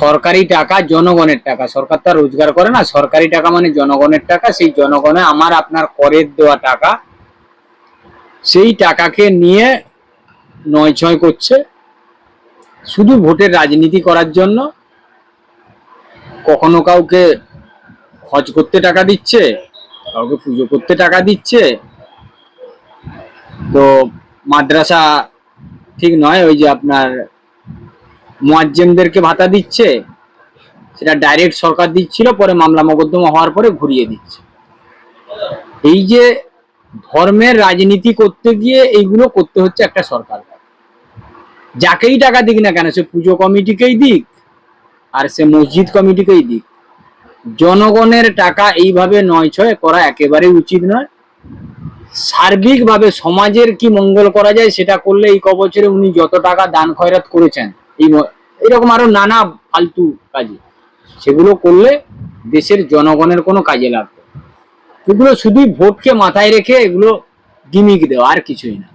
সরকারি টাকা জনগণের টাকা। সরকার তো রোজগার করে না, সরকারি টাকা মানে জনগণের টাকা, সেই জনগণে আমার আপনার করের দেওয়া টাকা, সেই টাকাকে নিয়ে নয় ছয় করছে। শুধু ভোটের রাজনীতি করার জন্য, কখনো কাউকে হজ করতে টাকা দিচ্ছে, কাউকে পুজো করতে টাকা দিচ্ছে। তো মাদ্রাসা ঠিক নয়, ওই যে আপনার মোয়াজ্জেমদেরকে ভাতা দিচ্ছে, সেটা ডাইরেক্ট সরকার দিচ্ছিল, পরে মামলা মোকদ্দমা হওয়ার পরে ঘুরিয়ে দিচ্ছে। এই যে ধর্মের রাজনীতি করতে গিয়ে এইগুলো করতে হচ্ছে একটা সরকার। যাকেই টাকা দিক না কেন, সে পুজো কমিটিকেই দিক, আর সে মসজিদ কমিটিকেই দিক। জনগণের টাকা এইভাবে নয় ছয় করা একেবারে উচিত নয়। সার্বিকভাবে সমাজের কি মঙ্গল করা যায়, সেটা করলে এই কবছরে উনি যত টাকা দান খয়রাত করেছেন এই এরকম আরও নানা ফালতু কাজে। সেগুলো করলে দেশের জনগণের কোনো কাজে লাগবে এগুলো শুধুই ভোটকে মাথায় রেখে এগুলো গিমিক দেওয়া, আর কিছুই না।